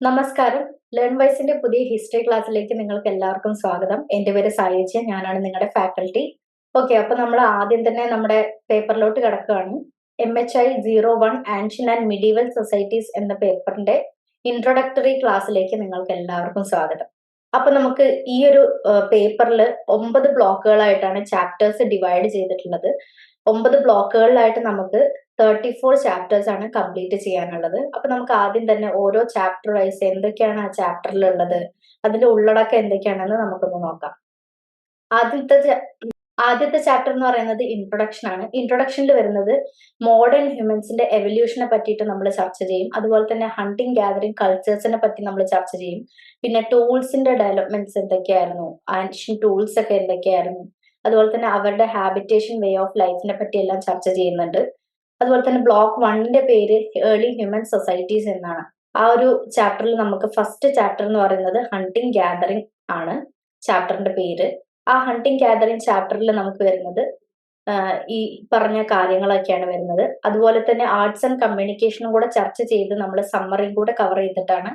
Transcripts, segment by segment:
നമസ്കാരം. ലേൺ വൈസിന്റെ പുതിയ ഹിസ്റ്ററി ക്ലാസ്സിലേക്ക് നിങ്ങൾക്ക് എല്ലാവർക്കും സ്വാഗതം. എന്റെ പേര് സായിജ്യ ഞാനാണ് നിങ്ങളുടെ ഫാക്കൽറ്റി ഓക്കെ അപ്പൊ നമ്മൾ ആദ്യം തന്നെ നമ്മുടെ പേപ്പറിലോട്ട് കിടക്കുകയാണ്. M H I zero one ancient and medieval societies എന്ന പേപ്പറിന്റെ ഇൻട്രൊഡക്ടറി ക്ലാസ്സിലേക്ക് നിങ്ങൾക്ക് എല്ലാവർക്കും സ്വാഗതം. അപ്പൊ നമുക്ക് ഈ ഒരു പേപ്പറിൽ ഒമ്പത് ബ്ലോക്കുകളായിട്ടാണ് ചാപ്റ്റേഴ്സ് ഡിവൈഡ് ചെയ്തിട്ടുള്ളത്. ഒമ്പത് ബ്ലോക്കുകളിലായിട്ട് നമുക്ക് തേർട്ടി ഫോർ ചാപ്റ്റേഴ്സ് ആണ് കംപ്ലീറ്റ് ചെയ്യാനുള്ളത്. അപ്പൊ നമുക്ക് ആദ്യം തന്നെ ഓരോ ചാപ്റ്റർ വൈസ് എന്തൊക്കെയാണ് ആ ചാപ്റ്ററിൽ ഉള്ളത് അതിന്റെ ഉള്ളടക്കം എന്തൊക്കെയാണെന്ന് നമുക്കൊന്ന് നോക്കാം. ആദ്യത്തെ ആദ്യത്തെ ചാപ്റ്റർ എന്ന് പറയുന്നത് ഇൻട്രൊഡക്ഷൻ ആണ്. ഇൻട്രൊഡക്ഷനിൽ വരുന്നത് മോഡേൺ ഹ്യൂമൻസിന്റെ എവല്യൂഷനെ പറ്റിയിട്ട് നമ്മൾ ചർച്ച ചെയ്യും. അതുപോലെ തന്നെ ഹണ്ടിങ് ഗാദറിംഗ് കൾച്ചേഴ്സിനെ പറ്റി നമ്മൾ ചർച്ച ചെയ്യും. പിന്നെ ടൂൾസിന്റെ ഡെവലപ്മെന്റ്സ് എന്തൊക്കെയായിരുന്നു? ആൻഷ്യൻ ടൂൾസ് ഒക്കെ എന്തൊക്കെയായിരുന്നു? അതുപോലെ തന്നെ അവരുടെ ഹാബിറ്റേഷൻ വേ ഓഫ് ലൈഫിനെ പറ്റി എല്ലാം ചർച്ച ചെയ്യുന്നുണ്ട്. അതുപോലെ തന്നെ ബ്ലോക്ക് വണ്ണിന്റെ പേര് ഏർലി ഹ്യൂമൻ സൊസൈറ്റീസ് എന്നാണ്. ആ ഒരു ചാപ്റ്ററിൽ നമുക്ക് ഫസ്റ്റ് ചാപ്റ്റർ എന്ന് പറയുന്നത് ഹണ്ടിങ് ഗ്യാതറിങ് ആണ് ചാപ്റ്ററിന്റെ പേര്. ആ ഹണ്ടിങ് ഗ്യാതറിങ് ചാപ്റ്ററിൽ നമുക്ക് വരുന്നത് ഈ പറഞ്ഞ കാര്യങ്ങളൊക്കെയാണ് വരുന്നത്. അതുപോലെ തന്നെ ആർട്സ് ആൻഡ് കമ്മ്യൂണിക്കേഷനും കൂടെ ചർച്ച ചെയ്ത് നമ്മൾ സമ്മറിയും കൂടെ കവർ ചെയ്തിട്ടാണ്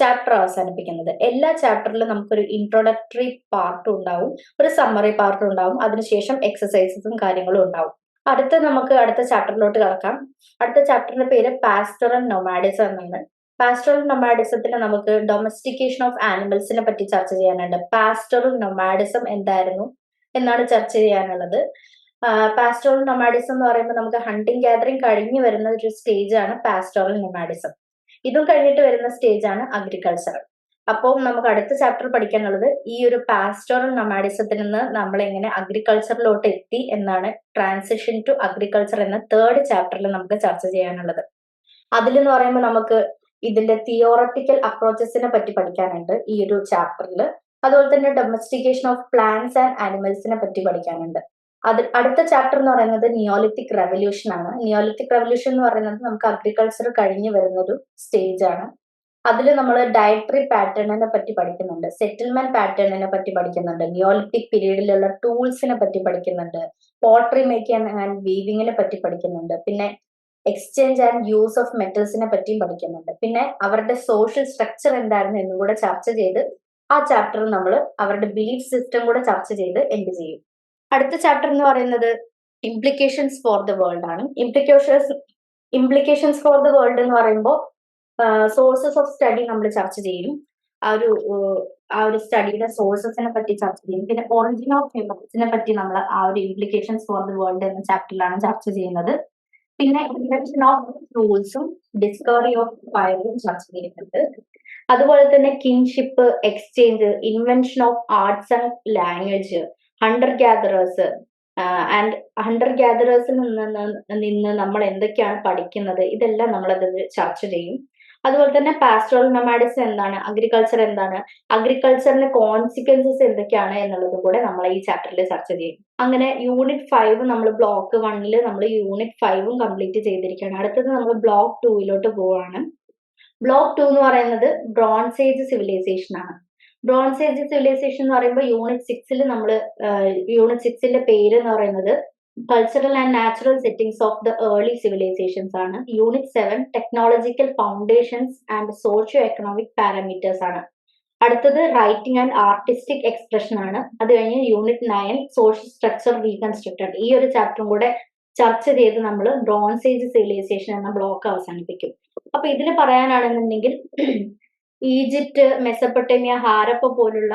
ചാപ്റ്റർ അവസാനിപ്പിക്കുന്നത്. എല്ലാ ചാപ്റ്ററിലും നമുക്കൊരു ഇൻട്രോഡക്ടറി പാർട്ടും ഉണ്ടാവും. ഒരു സമ്മറി പാർട്ടും ഉണ്ടാവും. അതിനുശേഷം എക്സസൈസസും കാര്യങ്ങളും ഉണ്ടാവും. അടുത്ത നമുക്ക് അടുത്ത ചാപ്റ്ററിലോട്ട് കിടക്കാം. അടുത്ത ചാപ്റ്ററിന്റെ പേര് പാസ്റ്ററൽ നൊമാഡിസം എന്നാണ്. പാസ്റ്ററൽ നൊമാഡിസത്തിൽ നമുക്ക് ഡൊമസ്റ്റിക്കേഷൻ ഓഫ് ആനിമൽസിനെ പറ്റി ചർച്ച ചെയ്യാനുണ്ട്. പാസ്റ്ററൽ നൊമാഡിസം എന്തായിരുന്നു എന്നാണ് ചർച്ച ചെയ്യാനുള്ളത്. പാസ്റ്ററൽ നൊമാഡിസം എന്ന് പറയുമ്പോൾ നമുക്ക് ഹണ്ടിങ് ഗാദറിങ് കഴിഞ്ഞു വരുന്ന ഒരു സ്റ്റേജ് ആണ് പാസ്റ്ററൽ നൊമാഡിസം ഇതും കഴിഞ്ഞിട്ട് വരുന്ന സ്റ്റേജ് ആണ് അഗ്രികൾച്ചർ അപ്പോൾ നമുക്ക് അടുത്ത ചാപ്റ്റർ പഠിക്കാനുള്ളത് ഈ ഒരു പാസ്റ്റോറൽ നൊമാഡിസത്തിൽ നിന്ന് നമ്മൾ എങ്ങനെ അഗ്രികൾച്ചറിലോട്ട് എത്തി എന്നാണ് ട്രാൻസിഷൻ ടു അഗ്രികൾച്ചർ എന്ന തേർഡ് ചാപ്റ്ററിൽ നമുക്ക് ചർച്ച ചെയ്യാനുള്ളത്. അതിലെന്ന് പറയുമ്പോൾ നമുക്ക് ഇതിന്റെ തിയോറട്ടിക്കൽ അപ്രോച്ചസിനെ പറ്റി പഠിക്കാനുണ്ട് ഈ ഒരു ചാപ്റ്ററിൽ അതുപോലെ തന്നെ ഡൊമസ്റ്റിക്കേഷൻ ഓഫ് പ്ലാന്റ്സ് ആൻഡ് ആനിമൽസിനെ പറ്റി പഠിക്കാനുണ്ട്. അത് അടുത്ത ചാപ്റ്റർ എന്ന് പറയുന്നത് നിയോലിത്തിക് റെവല്യൂഷൻ ആണ്. നിയോലിത്തിക് റെവല്യൂഷൻ എന്ന് പറയുന്നത് നമുക്ക് അഗ്രികൾച്ചർ കഴിഞ്ഞു വരുന്ന ഒരു സ്റ്റേജ് ആണ് അതിൽ നമ്മൾ ഡയറ്ററി പാറ്റേണിനെ പറ്റി പഠിക്കുന്നുണ്ട്. സെറ്റിൽമെന്റ് പാറ്റേണിനെ പറ്റി പഠിക്കുന്നുണ്ട്. നിയോലിത്തിക് പീരീഡിലുള്ള ടൂൾസിനെ പറ്റി പഠിക്കുന്നുണ്ട്. പോട്ടറി മേക്കിംഗ് ആൻഡ് വീവിങ്ങിനെ പറ്റി പഠിക്കുന്നുണ്ട്. പിന്നെ എക്സ്ചേഞ്ച് ആൻഡ് യൂസ് ഓഫ് മെറ്റൽസിനെ പറ്റിയും പഠിക്കുന്നുണ്ട്. പിന്നെ അവരുടെ സോഷ്യൽ സ്ട്രക്ചർ എന്തായിരുന്നു എന്നും കൂടെ ചർച്ച ചെയ്ത് ആ ചാപ്റ്ററിൽ നമ്മൾ അവരുടെ ബിലീഫ് സിസ്റ്റം കൂടെ ചർച്ച ചെയ്ത് എൻഡ് ചെയ്യും. അടുത്ത ചാപ്റ്റർ എന്ന് പറയുന്നത് ഇംപ്ലിക്കേഷൻസ് ഫോർ ദ വേൾഡ് ആണ്. Implications implications for the world എന്ന് പറയുമ്പോൾ സോഴ്സസ് ഓഫ് സ്റ്റഡി നമ്മൾ ചർച്ച ചെയ്യും. ആ ഒരു ആ ഒരു സ്റ്റഡിയുടെ സോഴ്സസിനെ പറ്റി ചർച്ച ചെയ്യും. പിന്നെ ഒറിജിൻ ഓഫ് ഹ്യൂമൻസിനെ പറ്റി നമ്മൾ ആ ഒരു ഇംപ്ലിക്കേഷൻസ് ഫോർ ദ വേൾഡ് എന്ന ചാപ്റ്ററിലാണ് ചർച്ച ചെയ്യുന്നത്. പിന്നെ ഇൻവെൻഷൻ ഓഫ് റൂൾസും ഡിസ്കവറി ഓഫ് ഫയറും ചർച്ച ചെയ്യുന്നുണ്ട്. അതുപോലെ തന്നെ kinship exchange invention of arts and language hunter gatherers and hunter ഗ്യാദറേഴ്സിൽ നിന്ന് നിന്ന് നമ്മൾ എന്തൊക്കെയാണ് പഠിക്കുന്നത്? ഇതെല്ലാം നമ്മൾ അതിൽ ചർച്ച ചെയ്യും. അതുപോലെ തന്നെ പാസ്റ്റോറൽ നൊമാഡിസം എന്താണ്? അഗ്രികൾച്ചർ എന്താണ്? അഗ്രികൾച്ചറിന്റെ കോൺസിക്വൻസസ് എന്തൊക്കെയാണ് എന്നുള്ളതും കൂടെ നമ്മൾ ഈ ചാപ്റ്ററിൽ ചർച്ച ചെയ്യും. അങ്ങനെ യൂണിറ്റ് ഫൈവ് നമ്മൾ ബ്ലോക്ക് വണ്ണിൽ നമ്മൾ യൂണിറ്റ് ഫൈവും കംപ്ലീറ്റ് ചെയ്തിരിക്കുകയാണ്. അടുത്തത് നമ്മൾ ബ്ലോക്ക് ടൂയിലോട്ട് പോവാണ് ബ്ലോക്ക് ടു എന്ന് പറയുന്നത് ബ്രോൺസ് ഏജ് സിവിലൈസേഷൻ ആണ്. ബ്രോൺസ് ഏജ് സിവിലൈസേഷൻ എന്ന് പറയുമ്പോൾ യൂണിറ്റ് സിക്സിൽ നമ്മൾ യൂണിറ്റ് സിക്സിന്റെ പേര് എന്ന് പറയുന്നത് cultural and natural settings of the early civilisations ആണ്. Unit seven technological foundations and socio economic parameters ആണ്. അടുത്തത് റൈറ്റിംഗ് ആൻഡ് ആർട്ടിസ്റ്റിക് എക്സ്പ്രഷൻ ആണ്. അത് കഴിഞ്ഞ് unit nine social structure reconstructed ഈ ഒരു ചാപ്റ്ററും കൂടെ ചർച്ച ചെയ്ത് നമ്മൾ ബ്രോൺസ് ഏജ് സിവിലൈസേഷൻ എന്ന ബ്ലോക്ക് അവസാനിപ്പിക്കും. അപ്പൊ ഇതിൽ പറയാനാണെന്നുണ്ടെങ്കിൽ ഈജിപ്റ്റ് മെസ്സപ്പൊട്ടേമിയ ഹാരപ്പ പോലുള്ള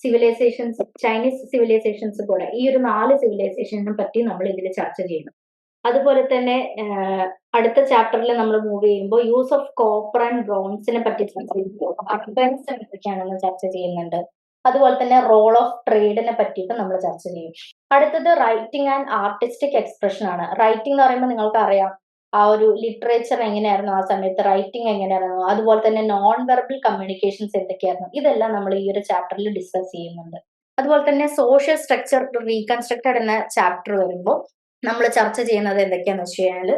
സിവിലൈസേഷൻസ് ചൈനീസ് സിവിലൈസേഷൻസ് പോലെ ഈ ഒരു നാല് സിവിലൈസേഷനെ പറ്റി നമ്മൾ ഇതിൽ ചർച്ച ചെയ്യുന്നു. അതുപോലെ തന്നെ അടുത്ത ചാപ്റ്ററിൽ നമ്മൾ മൂവ് ചെയ്യുമ്പോൾ യൂസ് ഓഫ് കോപ്പർ ആൻഡ് ബ്രോൺസിനെ പറ്റി ചർച്ച ചെയ്യുമ്പോൾ അഡ്വാൻസ് എന്തൊക്കെയാണെന്ന് ചർച്ച ചെയ്യുന്നുണ്ട്. അതുപോലെ തന്നെ റോൾ ഓഫ് ട്രേഡിനെ പറ്റിയിട്ട് നമ്മൾ ചർച്ച ചെയ്യും. അടുത്തത് റൈറ്റിംഗ് ആൻഡ് ആർട്ടിസ്റ്റിക് എക്സ്പ്രഷൻ ആണ്. റൈറ്റിംഗ് എന്ന് പറയുമ്പോൾ നിങ്ങൾക്ക് അറിയാം ആ ഒരു ലിറ്ററേച്ചർ എങ്ങനെയായിരുന്നു? ആ സമയത്ത് റൈറ്റിംഗ് എങ്ങനെയായിരുന്നു? അതുപോലെ തന്നെ നോൺ വെർബൽ കമ്മ്യൂണിക്കേഷൻസ് എന്തൊക്കെയായിരുന്നു? ഇതെല്ലാം നമ്മൾ ഈ ഒരു ചാപ്റ്ററിൽ ഡിസ്കസ് ചെയ്യുന്നുണ്ട്. അതുപോലെ തന്നെ സോഷ്യൽ സ്ട്രക്ചർ റീകൺസ്ട്രക്റ്റഡ് എന്ന ചാപ്റ്റർ വരുമ്പോൾ നമ്മൾ ചർച്ച ചെയ്യുന്നത് എന്തൊക്കെയാന്ന് വെച്ച് കഴിഞ്ഞാൽ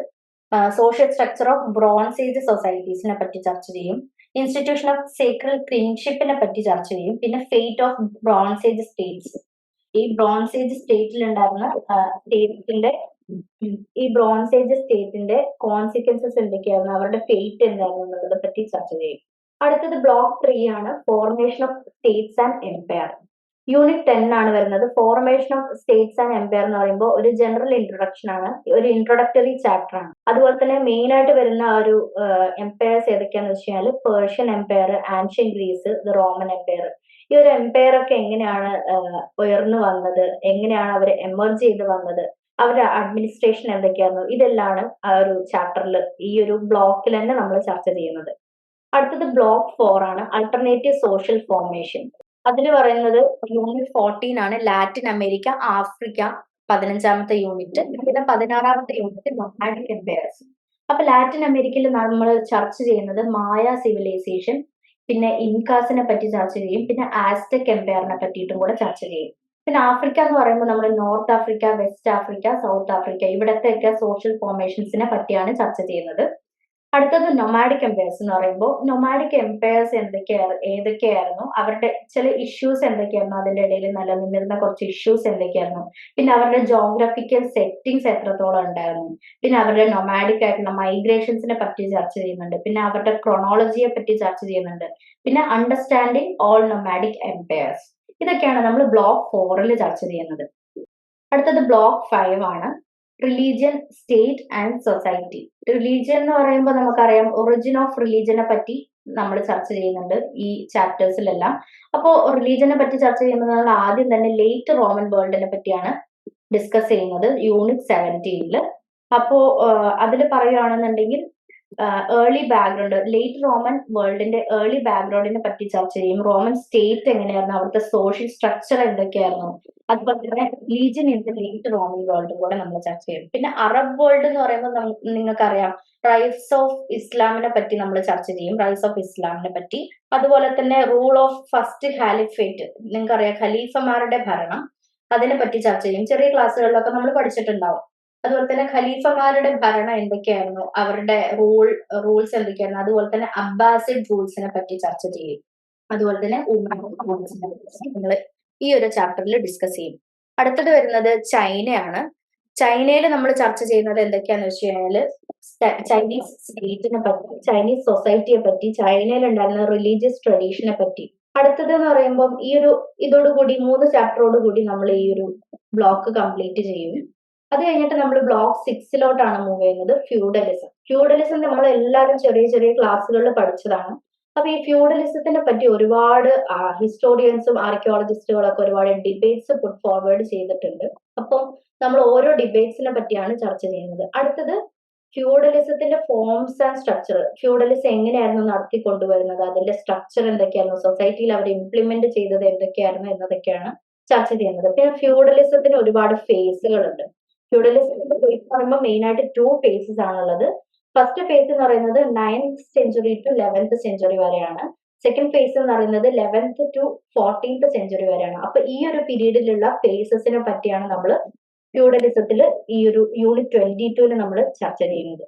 social structure of bronze age സൊസൈറ്റീസിനെ പറ്റി ചർച്ച ചെയ്യും. ഇൻസ്റ്റിറ്റ്യൂഷൻ ഓഫ് സേക്രൽ ക്രിൻഷിപ്പിനെ പറ്റി ചർച്ച ചെയ്യും. പിന്നെ fate of bronze age states ഈ ബ്രോൺസ് ഏജ് സ്റ്റേറ്റിൽ ഉണ്ടായിരുന്ന സ്റ്റേറ്റിന്റെ ഈ ബ്രോൺസ് ഏജ് സ്റ്റേറ്റിന്റെ കോൺസിക്വൻസസ് എന്തൊക്കെയായിരുന്നു? അവരുടെ ഫേറ്റ് എന്തായിരുന്നു എന്നുള്ളതിനെ പറ്റി ചർച്ച ചെയ്യും. അടുത്തത് ബ്ലോക്ക് ത്രീ ആണ് formation of states and empire unit ten ആണ് വരുന്നത്. Formation of states and empire എന്ന് പറയുമ്പോൾ ഒരു ജനറൽ ഇൻട്രൊഡക്ഷൻ ആണ്. ഒരു ഇൻട്രൊഡക്ടറി ചാപ്റ്റർ ആണ്. അതുപോലെ തന്നെ മെയിൻ ആയിട്ട് വരുന്ന ഒരു എംപയർസ് ഏതൊക്കെയാന്ന് വെച്ച് കഴിഞ്ഞാൽ Persian empire ancient Greece the Roman empire ഈ ഒരു എംപയർ ഒക്കെ എങ്ങനെയാണ് ഉയർന്നു വന്നത്? എങ്ങനെയാണ് അവർ എമർജ് ചെയ്ത് വന്നത്? അവരുടെ അഡ്മിനിസ്ട്രേഷൻ എന്തൊക്കെയായിരുന്നു ഇതെല്ലാം ആ ഒരു ചാപ്റ്ററിൽ ഈ ഒരു ബ്ലോക്കിൽ തന്നെ നമ്മൾ ചർച്ച ചെയ്യുന്നത്. അടുത്തത് ബ്ലോക്ക് ഫോർ ആണ് അൾട്ടർനേറ്റീവ് സോഷ്യൽ ഫോർമേഷൻ അതിൽ പറയുന്നത് യൂണിറ്റ് ഫോർട്ടീൻ ആണ് ലാറ്റിൻ അമേരിക്ക ആഫ്രിക്ക പതിനഞ്ചാമത്തെ യൂണിറ്റ് പിന്നെ പതിനാറാമത്തെ യൂണിറ്റ് നൊമാഡിക് എംപയർസ് അപ്പൊ ലാറ്റിൻ അമേരിക്കയിൽ നമ്മൾ ചർച്ച ചെയ്യുന്നത് മായ സിവിലൈസേഷൻ പിന്നെ ഇൻകാസിനെ പറ്റി ചർച്ച ചെയ്യും പിന്നെ ആസ്റ്റക് എംപയറിനെ പറ്റിയിട്ടും കൂടെ ചർച്ച ചെയ്യും. പിന്നെ ആഫ്രിക്ക എന്ന് പറയുമ്പോൾ നമ്മൾ North Africa West Africa South Africa ഇവിടത്തെയൊക്കെ social ഫോർമേഷൻസിനെ പറ്റിയാണ് ചർച്ച ചെയ്യുന്നത്. അടുത്തത് നൊമാഡിക് എംപയർസ് എന്ന് പറയുമ്പോൾ നൊമാഡിക് എംപയർസ് എന്തൊക്കെയായിരുന്നു ഏതൊക്കെയായിരുന്നു? അവരുടെ ചില ഇഷ്യൂസ് എന്തൊക്കെയായിരുന്നു? അതിന്റെ ഇടയിൽ നിലനിന്നിരുന്ന കുറച്ച് ഇഷ്യൂസ് എന്തൊക്കെയായിരുന്നു? പിന്നെ അവരുടെ ജോഗ്രഫിക്കൽ സെറ്റിങ്സ് എത്രത്തോളം ഉണ്ടായിരുന്നു? പിന്നെ അവരുടെ നൊമാഡിക് ആയിട്ടുള്ള മൈഗ്രേഷൻസിനെ പറ്റി ചർച്ച ചെയ്യുന്നുണ്ട്. പിന്നെ അവരുടെ ക്രൊണോളജിയെ പറ്റി ചർച്ച ചെയ്യുന്നുണ്ട്. പിന്നെ അണ്ടർസ്റ്റാൻഡിങ് ഓൾ നൊമാഡിക് എംപയർസ് ഇതൊക്കെയാണ് നമ്മൾ ബ്ലോക്ക് ഫോറിൽ ചർച്ച ചെയ്യുന്നത്. അടുത്തത് ബ്ലോക്ക് ഫൈവ് ആണ്. Religion state and society religion എന്ന് പറയുമ്പോൾ നമുക്കറിയാം ഒറിജിൻ ഓഫ് റിലീജിയനെ പറ്റി നമ്മൾ ചർച്ച ചെയ്യുന്നുണ്ട് ഈ ചാപ്റ്റേഴ്സിലെല്ലാം അപ്പോൾ റിലീജിയനെ പറ്റി ചർച്ച ചെയ്യുമ്പോൾ നമ്മൾ ആദ്യം തന്നെ ലേറ്റ് റോമൻ വേൾഡിനെ പറ്റിയാണ് ഡിസ്കസ് ചെയ്യുന്നത്. യൂണിറ്റ് സെവന്റീനിൽ അപ്പോ അതിൽ പറയുകയാണെന്നുണ്ടെങ്കിൽ ഏർലി ബാക്ക്ഗ്രൗണ്ട് ലേറ്റ് റോമൻ വേൾഡിന്റെ ഏർലി ബാക്ക്ഗ്രൗണ്ടിനെ പറ്റി ചർച്ച ചെയ്യും. റോമൻ സ്റ്റേറ്റ് എങ്ങനെയായിരുന്നു? അവിടുത്തെ സോഷ്യൽ സ്ട്രക്ചർ എന്തൊക്കെയായിരുന്നു? അതുപോലെ തന്നെ legion in the late Roman വേൾഡും കൂടെ നമ്മൾ ചർച്ച ചെയ്യും. പിന്നെ അറബ് വേൾഡ് എന്ന് പറയുമ്പോൾ നിങ്ങൾക്കറിയാം. റൈസ് ഓഫ് ഇസ്ലാമിനെ പറ്റി നമ്മൾ ചർച്ച ചെയ്യും. റൈസ് ഓഫ് ഇസ്ലാമിനെ പറ്റി. അതുപോലെ തന്നെ റൂൾ ഓഫ് ഫസ്റ്റ് ഹാലിഫേറ്റ് നിങ്ങൾക്കറിയാം ഖലീഫമാരുടെ ഭരണം. അതിനെ പറ്റി ചർച്ച ചെയ്യും. ചെറിയ ക്ലാസ്സുകളിലൊക്കെ നമ്മൾ പഠിച്ചിട്ടുണ്ടാവും. അതുപോലെ തന്നെ ഖലീഫമാരുടെ ഭരണം എന്തൊക്കെയായിരുന്നു? അവരുടെ റൂൾ റൂൾസ് എന്തൊക്കെയായിരുന്നു? അതുപോലെ തന്നെ അബ്ബാസിഡ് റൂൾസിനെ പറ്റി ചർച്ച ചെയ്യും. അതുപോലെ തന്നെ റൂൾസിനെ നിങ്ങൾ ഈ ഒരു ചാപ്റ്ററിൽ ഡിസ്കസ് ചെയ്യും. അടുത്തത് വരുന്നത് ചൈനയാണ്. ചൈനയിൽ നമ്മൾ ചർച്ച ചെയ്യുന്നത് എന്തൊക്കെയാന്ന് വെച്ച് കഴിഞ്ഞാൽ ചൈനീസ് സ്റ്റേറ്റിനെ പറ്റി ചൈനീസ് സൊസൈറ്റിയെ പറ്റി ചൈനയിൽ ഉണ്ടായിരുന്ന റിലീജിയസ് ട്രഡീഷനെ പറ്റി. അടുത്തത് എന്ന് പറയുമ്പോൾ ഈ ഒരു ഇതോടുകൂടി മൂന്ന് ചാപ്റ്ററോട് കൂടി നമ്മൾ ഈ ഒരു ബ്ലോക്ക് കംപ്ലീറ്റ് ചെയ്യും. അത് കഴിഞ്ഞിട്ട് നമ്മൾ ബ്ലോക്ക് സിക്സിലോട്ടാണ് മൂവ് ചെയ്യുന്നത് ഫ്യൂഡലിസം ഫ്യൂഡലിസം നമ്മൾ എല്ലാവരും ചെറിയ ചെറിയ ക്ലാസ്സുകളിൽ പഠിച്ചതാണ്. അപ്പൊ ഈ ഫ്യൂഡലിസത്തിനെ പറ്റി ഒരുപാട് ഹിസ്റ്റോറിയൻസും ആർക്കിയോളജിസ്റ്റുകളും ഒക്കെ ഒരുപാട് ഡിബേറ്റ്സ് പുട്ട് ഫോർവേഡ് ചെയ്തിട്ടുണ്ട്. അപ്പം നമ്മൾ ഓരോ ഡിബേറ്റ്സിനെ പറ്റിയാണ് ചർച്ച ചെയ്യുന്നത്. അടുത്തത് ഫ്യൂഡലിസത്തിന്റെ ഫോംസ് ആൻഡ് സ്ട്രക്ചർ ഫ്യൂഡലിസം എങ്ങനെയായിരുന്നു നടത്തി കൊണ്ടുവരുന്നത് അതിന്റെ സ്ട്രക്ചർ എന്തൊക്കെയായിരുന്നു? സൊസൈറ്റിയിൽ അവർ ഇംപ്ലിമെന്റ് ചെയ്തത് എന്തൊക്കെയായിരുന്നു എന്നതൊക്കെയാണ് ചർച്ച ചെയ്യുന്നത്. പിന്നെ ഫ്യൂഡലിസത്തിന് ഒരുപാട് ഫേസുകളുണ്ട് പറയുമ്പോൾ മെയിൻ ആയിട്ട് ടു ഫേസസ് ആണുള്ളത്. ഫസ്റ്റ് ഫേസ് എന്ന് പറയുന്നത് ninth century to eleventh century വരെയാണ്. സെക്കൻഡ് ഫേസ് എന്ന് പറയുന്നത് ലെവൻത്ത് ടു ഫോർട്ടീൻത്ത് സെഞ്ചുറി വരെയാണ്. അപ്പൊ ഈ ഒരു പീരീഡിലുള്ള ഫേസസിനെ പറ്റിയാണ് നമ്മൾ ഫ്യൂഡലിസത്തിൽ ഈ ഒരു യൂണിറ്റ് ട്വന്റി ടുവിന് നമ്മൾ ചർച്ച ചെയ്യുന്നത്.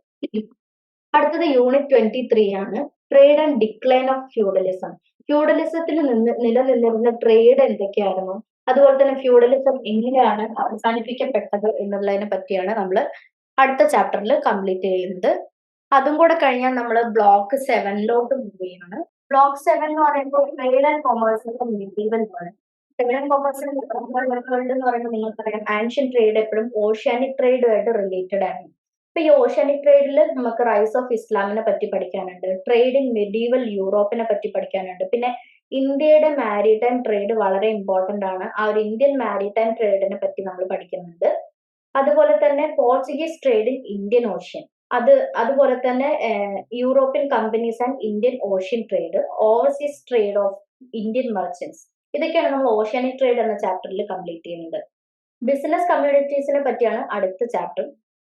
അടുത്തത് യൂണിറ്റ് ട്വന്റി ത്രീ ആണ്. Trade and decline of feudalism ഫ്യൂഡലിസത്തിൽ നിന്ന് നിലനിന്നിരുന്ന ട്രേഡ് എന്തൊക്കെയായിരുന്നു? അതുപോലെ തന്നെ ഫ്യൂഡലിസം എങ്ങനെയാണ് അവസാനിപ്പിക്കപ്പെട്ടത് എന്നുള്ളതിനെ പറ്റിയാണ് നമ്മൾ അടുത്ത ചാപ്റ്ററിൽ കംപ്ലീറ്റ് ചെയ്യുന്നത്. അതും കൂടെ കഴിഞ്ഞാൽ നമ്മൾ ബ്ലോക്ക് സെവനിലോട്ട് മൂവ് ചെയ്യണം. ബ്ലോക്ക് സെവൻ എന്ന് പറയുമ്പോൾ ട്രേഡ് ആൻഡ് കൊമേഴ്സിന്റെ മെറ്റീരിയൽ ആണ് ട്രേഡ് ആൻഡ് കോമേഴ്സിന്റെ വേൾഡ് എന്ന് പറയുമ്പോൾ നിങ്ങൾക്കറിയാം ആൻഷ്യൻ ട്രേഡ് എപ്പോഴും ഓഷ്യാനിക് ട്രേഡുമായിട്ട് റിലേറ്റഡ് ആണ്. ഇപ്പൊ ഈ ഓഷ്യാനിക് ട്രേഡിൽ നമുക്ക് റൈസ് ഓഫ് ഇസ്ലാമിനെ പറ്റി പഠിക്കാനുണ്ട് ട്രേഡ് ഇൻ മെഡീവൽ യൂറോപ്പിനെ പറ്റി പഠിക്കാനുണ്ട്. പിന്നെ ഇന്ത്യയുടെ മാരിടൈം ട്രേഡ് വളരെ ഇമ്പോർട്ടന്റ് ആണ്. ആ ഒരു ഇന്ത്യൻ മാരിടൈം ട്രേഡിനെ പറ്റി നമ്മൾ പഠിക്കുന്നുണ്ട്. അതുപോലെ തന്നെ Portuguese trade in Indian Ocean അത് അതുപോലെ തന്നെ European companies and Indian Ocean trade overseas trade of Indian merchants ഇതൊക്കെയാണ് നമ്മൾ ഓഷ്യാനിക് ട്രേഡ് എന്ന ചാപ്റ്ററിൽ കംപ്ലീറ്റ് ചെയ്യുന്നത്. ബിസിനസ് കമ്മ്യൂണിറ്റീസിനെ പറ്റിയാണ് അടുത്ത ചാപ്റ്റർ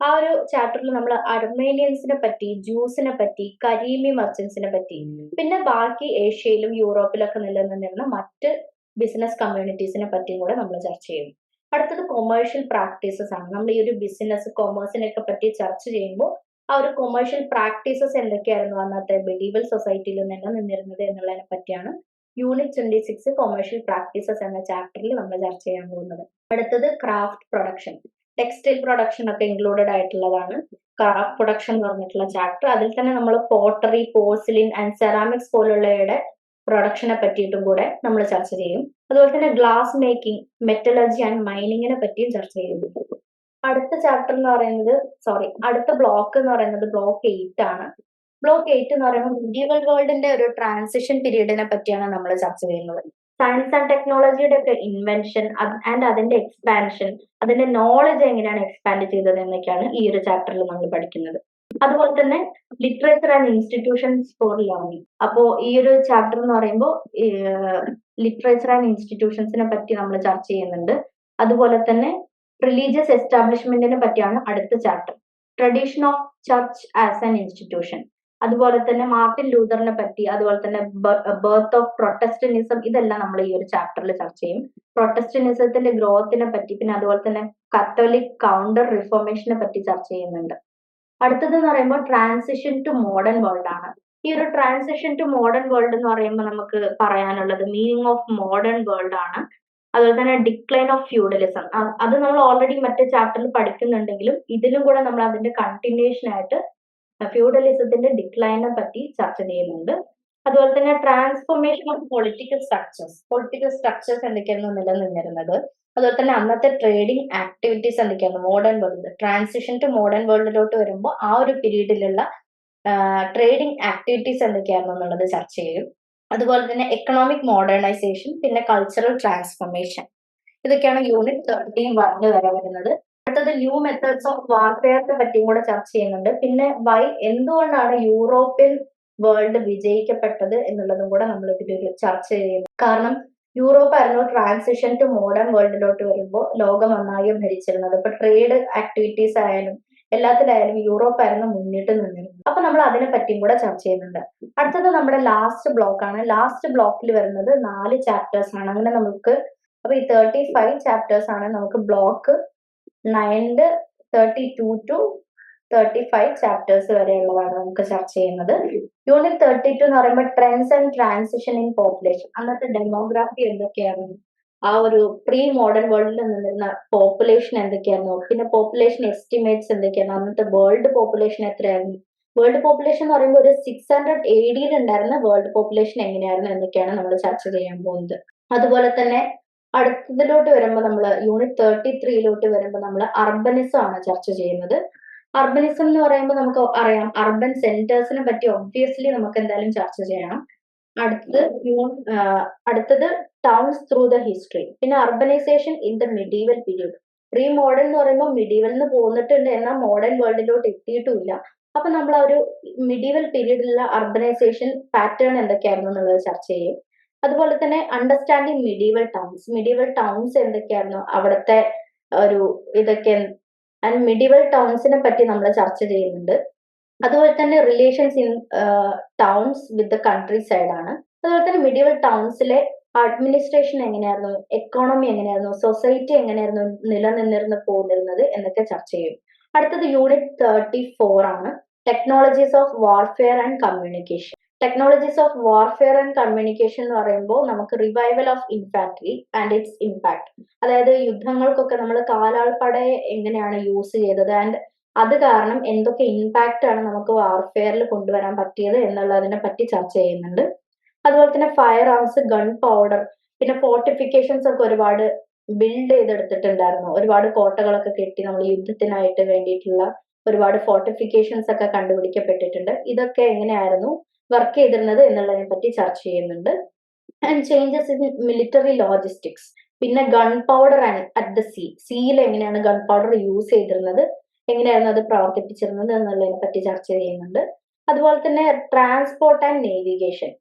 ആ ഒരു ചാപ്റ്ററിൽ നമ്മൾ അർമേനിയൻസിനെ പറ്റി ജ്യൂസിനെ പറ്റി കരീമി മർച്ചൻസിനെ പറ്റി പിന്നെ ബാക്കി ഏഷ്യയിലും യൂറോപ്പിലൊക്കെ നിലനിന്നിരുന്ന മറ്റ് ബിസിനസ് കമ്മ്യൂണിറ്റീസിനെ പറ്റിയും കൂടെ നമ്മൾ ചർച്ച ചെയ്യും. അടുത്തത് കൊമേഴ്ഷ്യൽ പ്രാക്ടീസസ് ആണ്. നമ്മൾ ഈ ഒരു ബിസിനസ് കൊമേഴ്സിനെയൊക്കെ പറ്റി ചർച്ച ചെയ്യുമ്പോൾ ആ ഒരു കൊമേഴ്ഷ്യൽ പ്രാക്ടീസസ് എന്തൊക്കെയായിരുന്നു? അന്നത്തെ ബിലീവൽ സൊസൈറ്റിയിൽ നിലനിന്നിരുന്നത് എന്നുള്ളതിനെ പറ്റിയാണ് unit twenty six commercial practices എന്ന ചാപ്റ്ററിൽ നമ്മൾ ചർച്ച ചെയ്യാൻ പോകുന്നത്. അടുത്തത് ക്രാഫ്റ്റ് പ്രൊഡക്ഷൻ ടെക്സ്റ്റൈൽ പ്രൊഡക്ഷൻ ഒക്കെ ഇൻക്ലൂഡഡ് ആയിട്ടുള്ളതാണ്. ക്രാഫ്റ്റ് പ്രൊഡക്ഷൻ എന്ന് പറഞ്ഞിട്ടുള്ള ചാപ്റ്റർ അതിൽ തന്നെ നമ്മൾ പോട്ടറി പോർസിലിൻ ആൻഡ് സെറാമിക്സ് പോലുള്ളവയുടെ പ്രൊഡക്ഷനെ പറ്റിയിട്ടും കൂടെ നമ്മൾ ചർച്ച ചെയ്യും. അതുപോലെ തന്നെ ഗ്ലാസ് മേക്കിംഗ് മെറ്റലർജി ആൻഡ് മൈനിങ്ങിനെ പറ്റിയും ചർച്ച ചെയ്യും. അടുത്ത ചാപ്റ്റർ എന്ന് പറയുന്നത് സോറി അടുത്ത ബ്ലോക്ക് എന്ന് പറയുന്നത് ബ്ലോക്ക് എയ്റ്റ് ആണ്. ബ്ലോക്ക് എയ്റ്റ് എന്ന് പറയുമ്പോൾ മെഡീവൽ വേൾഡിന്റെ ഒരു ട്രാൻസിഷൻ പീരീഡിനെ പറ്റിയാണ് നമ്മൾ ചർച്ച ചെയ്യുന്നത്. സയൻസ് ആൻഡ് ടെക്നോളജിയുടെ ഒക്കെ ഇൻവെൻഷൻ ആൻഡ് അതിന്റെ എക്സ്പാൻഷൻ അതിന്റെ നോളജ് എങ്ങനെയാണ് എക്സ്പാൻഡ് ചെയ്തത് എന്നൊക്കെയാണ് ഈ ഒരു ചാപ്റ്ററിൽ നമ്മൾ പഠിക്കുന്നത്. അതുപോലെ തന്നെ literature and institutions for learning അപ്പോ ഈ ഒരു ചാപ്റ്റർ എന്ന് പറയുമ്പോൾ ലിറ്ററേച്ചർ ആൻഡ് ഇൻസ്റ്റിറ്റ്യൂഷൻസിനെ പറ്റി നമ്മൾ ചർച്ച ചെയ്യുന്നുണ്ട്. അതുപോലെ തന്നെ റിലീജിയസ് എസ്റ്റാബ്ലിഷ്മെന്റിനെ പറ്റിയാണ് അടുത്ത chapter tradition of church as an institution അതുപോലെ തന്നെ മാർട്ടിൻ ലൂതറിനെ പറ്റി അതുപോലെ തന്നെ ബർത്ത് ഓഫ് പ്രൊട്ടസ്റ്റനിസം ഇതെല്ലാം നമ്മൾ ഈ ഒരു ചാപ്റ്ററിൽ ചർച്ച ചെയ്യും. പ്രൊട്ടസ്റ്റനിസത്തിന്റെ ഗ്രോത്തിനെ പറ്റി പിന്നെ അതുപോലെ തന്നെ കത്തോലിക് കൗണ്ടർ റിഫോർമേഷനെ പറ്റി ചർച്ച ചെയ്യുന്നുണ്ട്. അടുത്തത് എന്ന് പറയുമ്പോൾ ട്രാൻസിഷൻ ടു മോഡേൺ വേൾഡ് ആണ്. ഈ ഒരു ട്രാൻസിഷൻ ടു മോഡേൺ വേൾഡ് എന്ന് പറയുമ്പോൾ നമുക്ക് പറയാനുള്ളത് മീനിങ് ഓഫ് മോഡേൺ വേൾഡ് ആണ്. അതുപോലെ തന്നെ ഡിക്ലൈൻ ഓഫ് ഫ്യൂഡലിസം അത് നമ്മൾ ഓൾറെഡി മറ്റേ ചാപ്റ്ററിൽ പഠിക്കുന്നുണ്ടെങ്കിലും ഇതിലും കൂടെ നമ്മൾ അതിന്റെ കണ്ടിന്യൂഷൻ ആയിട്ട് ഫ്യൂഡലിസത്തിന്റെ ഡിക്ലൈനെ പറ്റി ചർച്ച ചെയ്യുന്നുണ്ട്. അതുപോലെ തന്നെ transformation of political structures political structures എന്തൊക്കെയായിരുന്നു നിലനിന്നിരുന്നത്? അതുപോലെ തന്നെ അന്നത്തെ ട്രേഡിംഗ് ആക്ടിവിറ്റീസ് എന്തൊക്കെയാണ്? Modern world transition to modern വേൾഡിലോട്ട് വരുമ്പോൾ ആ ഒരു പീരീഡിലുള്ള ട്രേഡിംഗ് ആക്ടിവിറ്റീസ് എന്തൊക്കെയായിരുന്നു എന്നുള്ളത് ചർച്ച ചെയ്യും. അതുപോലെ തന്നെ എക്കണോമിക് മോഡേണൈസേഷൻ പിന്നെ കൾച്ചറൽ ട്രാൻസ്ഫോർമേഷൻ ഇതൊക്കെയാണ് യൂണിറ്റ് തേർട്ടീൻ വണ്ണ് വരെ വരുന്നത് അടുത്തത് ന്യൂ മെത്തേഡ്സ് ഓഫ് വാർഫെയറിനെ പറ്റിയും കൂടെ ചർച്ച ചെയ്യുന്നുണ്ട്. പിന്നെ വൈ എന്തുകൊണ്ടാണ് യൂറോപ്യൻ വേൾഡ് വിജയിക്കപ്പെട്ടത് എന്നുള്ളതും കൂടെ നമ്മൾ ഇതിലൊരു ചർച്ച ചെയ്യുന്നു. കാരണം യൂറോപ്പ് ആയിരുന്നു ട്രാൻസിഷൻ ടു മോഡേൺ വേൾഡിലോട്ട് വരുമ്പോൾ ലോകം ഒന്നാകെ ഭരിച്ചിരുന്നത്. ഇപ്പൊ ട്രേഡ് ആക്ടിവിറ്റീസ് ആയാലും എല്ലാത്തിലായാലും യൂറോപ്പ് ആയിരുന്നു മുന്നിട്ട് നിന്നിരുന്നത്. അപ്പൊ നമ്മൾ അതിനെ പറ്റിയും കൂടെ ചർച്ച ചെയ്യുന്നുണ്ട്. അടുത്തത് നമ്മുടെ ലാസ്റ്റ് ബ്ലോക്ക് ആണ്. ലാസ്റ്റ് ബ്ലോക്കിൽ വരുന്നത് നാല് ചാപ്റ്റേഴ്സ് ആണ്. അങ്ങനെ നമുക്ക് അപ്പൊ ഈ തേർട്ടി ഫൈവ് ചാപ്റ്റേഴ്സ് ആണ് നമുക്ക് block ninth thirty two to thirty five chapters വരെയുള്ളതാണ് നമുക്ക് ചർച്ച ചെയ്യുന്നത്. യൂണിറ്റ് തേർട്ടി ടു എന്ന് പറയുമ്പോൾ trends and transition in population അന്നത്തെ ഡെമോഗ്രാഫി എന്തൊക്കെയാണ് ആ ഒരു പ്രീ മോഡേൺ വേൾഡിൽ നിന്നിരുന്ന പോപ്പുലേഷൻ എന്തൊക്കെയായിരുന്നു? പിന്നെ പോപ്പുലേഷൻ എസ്റ്റിമേറ്റ്സ് എന്തൊക്കെയാണ്? അന്നത്തെ വേൾഡ് പോപ്പുലേഷൻ എത്രയായിരുന്നു? വേൾഡ് പോപ്പുലേഷൻ എന്ന് പറയുമ്പോൾ ഒരു സിക്സ് ഹൺഡ്രഡ് എയ്ഡിയിൽ ഉണ്ടായിരുന്ന വേൾഡ് പോപ്പുലേഷൻ എങ്ങനെയായിരുന്നു എന്നൊക്കെയാണ് നമ്മൾ ചർച്ച ചെയ്യാൻ പോകുന്നത്. അതുപോലെ തന്നെ അടുത്തതിലോട്ട് വരുമ്പോൾ നമ്മൾ യൂണിറ്റ് തേർട്ടി ത്രീയിലോട്ട് വരുമ്പോൾ നമ്മൾ അർബനിസം ആണ് ചർച്ച ചെയ്യുന്നത്. അർബനിസം എന്ന് പറയുമ്പോൾ നമുക്ക് അറിയാം അർബൻ സെന്റേഴ്സിനെ പറ്റി ഒബ്വിയസ്ലി നമുക്ക് എന്തായാലും ചർച്ച ചെയ്യണം. അടുത്തത് അടുത്തത് ടൗൺസ് ത്രൂ ദ ഹിസ്റ്ററി പിന്നെ urbanisation in the medieval period pre modern എന്ന് പറയുമ്പോൾ മിഡീവലിന് പോന്നിട്ടുണ്ട് എന്നാൽ മോഡേൺ വേൾഡിലോട്ട് എത്തിയിട്ടുമില്ല. അപ്പൊ നമ്മൾ ആ ഒരു മിഡീവൽ പീരീഡിലുള്ള അർബനൈസേഷൻ പാറ്റേൺ എന്തൊക്കെയായിരുന്നു എന്നുള്ളത് ചർച്ച ചെയ്യും. അതുപോലെ തന്നെ understanding medieval towns medieval towns എന്തൊക്കെയായിരുന്നു? അവിടുത്തെ ഒരു ഇതൊക്കെ ആൻഡ് മിഡീവൽ ടൗൺസിനെ പറ്റി നമ്മൾ ചർച്ച ചെയ്യുന്നുണ്ട്. അതുപോലെ തന്നെ relations in towns with the countryside ആണ്. അതുപോലെ തന്നെ മിഡീവൽ ടൗൺസിലെ അഡ്മിനിസ്ട്രേഷൻ എങ്ങനെയായിരുന്നു? എക്കോണമി എങ്ങനെയായിരുന്നു? സൊസൈറ്റി എങ്ങനെയായിരുന്നു നിലനിന്നിരുന്ന് പോന്നിരുന്നത് എന്നൊക്കെ ചർച്ച ചെയ്യും. അടുത്തത് യൂണിറ്റ് തേർട്ടി ഫോർ ആണ്. Technologies of warfare and communication technologies of warfare and communication എന്ന് പറയുമ്പോൾ നമുക്ക് revival of infantry and its impact അതായത് യുദ്ധങ്ങൾക്കൊക്കെ നമ്മൾ കാലാൾപ്പടയെ എങ്ങനെയാണ് യൂസ് ചെയ്തത്? ആൻഡ് അത് കാരണം എന്തൊക്കെ ഇമ്പാക്റ്റ് ആണ് നമുക്ക് വാർഫെയറിൽ കൊണ്ടുവരാൻ പറ്റിയത് എന്നുള്ളതിനെ പറ്റി ചർച്ച ചെയ്യുന്നുണ്ട്. അതുപോലെ തന്നെ ഫയർ ആംസ് ഗൺ പൗഡർ പിന്നെ ഫോർട്ടിഫിക്കേഷൻസ് ഒക്കെ ഒരുപാട് ബിൽഡ് ചെയ്തെടുത്തിട്ടുണ്ടായിരുന്നു. ഒരുപാട് കോട്ടകളൊക്കെ കെട്ടി നമ്മൾ യുദ്ധത്തിനായിട്ട് വേണ്ടിയിട്ടുള്ള ഒരുപാട് ഫോർട്ടിഫിക്കേഷൻസ് ഒക്കെ കണ്ടുപിടിക്കപ്പെട്ടിട്ടുണ്ട്. ഇതൊക്കെ എങ്ങനെയായിരുന്നു? വർക്ക് ചെയ്തിരുന്നത് എന്നുള്ളതിനെ പറ്റി ചർച്ച ചെയ്യുന്നുണ്ട്. And changes in military logistics പിന്നെ gun powder at the sea സീയിൽ എങ്ങനെയാണ് ഗൺ പൗഡർ യൂസ് ചെയ്തിരുന്നത്? എങ്ങനെയായിരുന്നു അത് പ്രവർത്തിപ്പിച്ചിരുന്നത് എന്നുള്ളതിനെ പറ്റി ചർച്ച ചെയ്യുന്നുണ്ട്. അതുപോലെ തന്നെ ട്രാൻസ്പോർട്ട് ആൻഡ് നേവിഗേഷൻ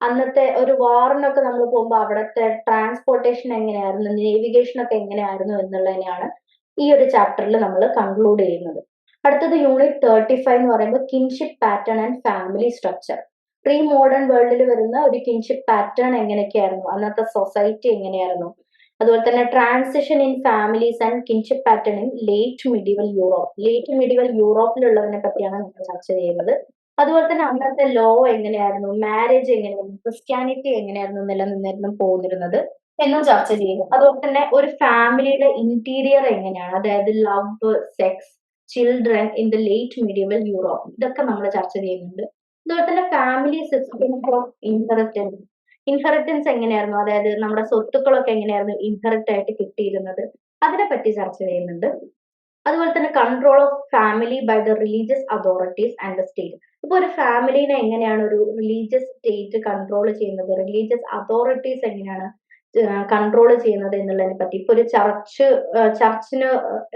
അന്നത്തെ ഒരു വാറിനൊക്കെ നമ്മൾ പോകുമ്പോൾ അവിടുത്തെ ട്രാൻസ്പോർട്ടേഷൻ എങ്ങനെയായിരുന്നു? നേവിഗേഷൻ ഒക്കെ എങ്ങനെയായിരുന്നു എന്നുള്ളതിനെയാണ് ഈ ഒരു ചാപ്റ്ററിൽ നമ്മൾ കൺക്ലൂഡ് ചെയ്യുന്നത്. അടുത്തത് യൂണിറ്റ് തേർട്ടി ഫൈവ് എന്ന് പറയുമ്പോൾ kinship pattern and family structure pre modern വേൾഡിൽ വരുന്ന ഒരു കിൻഷിപ്പ് പാറ്റേൺ എങ്ങനെയൊക്കെയായിരുന്നു? അന്നത്തെ സൊസൈറ്റി എങ്ങനെയായിരുന്നു? അതുപോലെ തന്നെ transition in families and kinship pattern in late medieval Europe late medieval യൂറോപ്പിലുള്ളതിനെ പറ്റിയാണ് നമ്മൾ ചർച്ച ചെയ്യുന്നത്. അതുപോലെ തന്നെ അന്നത്തെ ലോ എങ്ങനെയായിരുന്നു? മാരേജ് എങ്ങനെയായിരുന്നു? ക്രിസ്ത്യാനിറ്റി എങ്ങനെയായിരുന്നു നിലനിന്നിരുന്നു പോന്നിരുന്നത് എന്നും ചർച്ച ചെയ്യുന്നു. അതുപോലെ തന്നെ ഒരു ഫാമിലിയുടെ ഇന്റീരിയർ എങ്ങനെയാണ്? അതായത് love sex children in the late medieval Europe ഇതൊക്കെ നമ്മൾ ചർച്ച ചെയ്യുന്നുണ്ട്. അതുപോലെ തന്നെ family system of inheritance inheritance എങ്ങനെയായിരുന്നു? അതായത് നമ്മുടെ സ്വത്തുക്കളൊക്കെ എങ്ങനെയായിരുന്നു ഇൻഹെറിറ്റ് ആയിട്ട് കിട്ടിയിരുന്നത്? അതിനെ പറ്റി ചർച്ച ചെയ്യുന്നുണ്ട്. അതുപോലെ തന്നെ control of family by the religious authorities and the state ഇപ്പൊ ഒരു ഫാമിലിനെ എങ്ങനെയാണ് ഒരു റിലീജിയസ് സ്റ്റേറ്റ് കൺട്രോൾ ചെയ്യുന്നത്? റിലീജിയസ് അതോറിറ്റീസ് എങ്ങനെയാണ് കൺട്രോൾ ചെയ്യുന്നത് എന്നുള്ളതിനെ പറ്റി ഇപ്പൊ ഒരു ചർച്ച് ചർച്ചിന്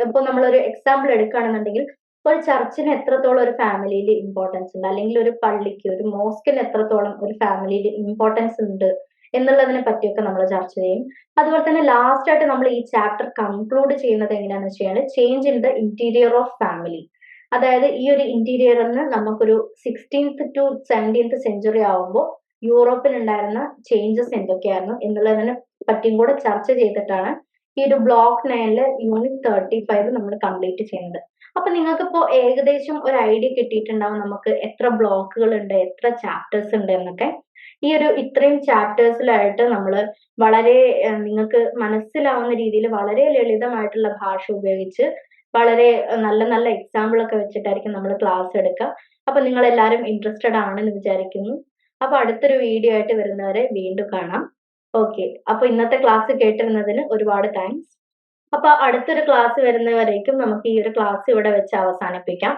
ഇപ്പൊ നമ്മളൊരു എക്സാമ്പിൾ എടുക്കുകയാണെന്നുണ്ടെങ്കിൽ ഒരു ചർച്ചിന് എത്രത്തോളം ഒരു ഫാമിലിയിൽ ഇമ്പോർട്ടൻസ് ഉണ്ട്? അല്ലെങ്കിൽ ഒരു പള്ളിക്ക് ഒരു മോസ്കിന് എത്രത്തോളം ഒരു ഫാമിലിയിൽ ഇമ്പോർട്ടൻസ് ഉണ്ട്? എന്നുള്ളതിനെ പറ്റിയൊക്കെ നമ്മൾ ചർച്ച ചെയ്യും. അതുപോലെ തന്നെ ലാസ്റ്റ് ആയിട്ട് നമ്മൾ ഈ ചാപ്റ്റർ കൺക്ലൂഡ് ചെയ്യുന്നത് എങ്ങനെയാണെന്ന് വെച്ച് കഴിഞ്ഞാൽ change in the interior of family അതായത് ഈ ഒരു ഇന്റീരിയറിന് നമുക്കൊരു സിക്സ്റ്റീൻത്ത് ടു സെവന്റീൻത്ത് സെഞ്ചുറി ആവുമ്പോൾ യൂറോപ്പിൽ ഉണ്ടായിരുന്ന ചേഞ്ചസ് എന്തൊക്കെയായിരുന്നു എന്നുള്ളതിനെ പറ്റിയും കൂടെ ചർച്ച ചെയ്തിട്ടാണ് ഈ ഒരു ബ്ലോക്ക് നയനിൽ യൂണിറ്റ് തേർട്ടി ഫൈവ് നമ്മൾ കംപ്ലീറ്റ് ചെയ്യുന്നത്. അപ്പൊ നിങ്ങൾക്ക് ഇപ്പോ ഏകദേശം ഒരു ഐഡിയ കിട്ടിയിട്ടുണ്ടാവും നമുക്ക് എത്ര ബ്ലോക്കുകൾ ഉണ്ട് എത്ര ചാപ്റ്റേഴ്സ് ഉണ്ട് എന്നൊക്കെ. ഈ ഒരു ഇത്രയും ചാപ്റ്റേഴ്സിലായിട്ട് നമ്മൾ വളരെ നിങ്ങൾക്ക് മനസ്സിലാവുന്ന രീതിയിൽ വളരെ ലളിതമായിട്ടുള്ള ഭാഷ ഉപയോഗിച്ച് വളരെ നല്ല നല്ല എക്സാമ്പിൾ ഒക്കെ വെച്ചിട്ടായിരിക്കും നമ്മൾ ക്ലാസ് എടുക്കുക. അപ്പൊ നിങ്ങൾ എല്ലാവരും ഇൻട്രസ്റ്റഡ് ആണെന്ന് വിചാരിക്കുന്നു. അപ്പൊ അടുത്തൊരു വീഡിയോ ആയിട്ട് വരുന്നവരെ വീണ്ടും കാണാം. ഓക്കെ അപ്പൊ ഇന്നത്തെ ക്ലാസ് കേട്ടിരുന്നതിന് ഒരുപാട് താങ്ക്സ് അപ്പൊ അടുത്തൊരു ക്ലാസ് വരുന്നവരേക്കും നമുക്ക് ഈ ഒരു ക്ലാസ് ഇവിടെ വെച്ച് അവസാനിപ്പിക്കാം.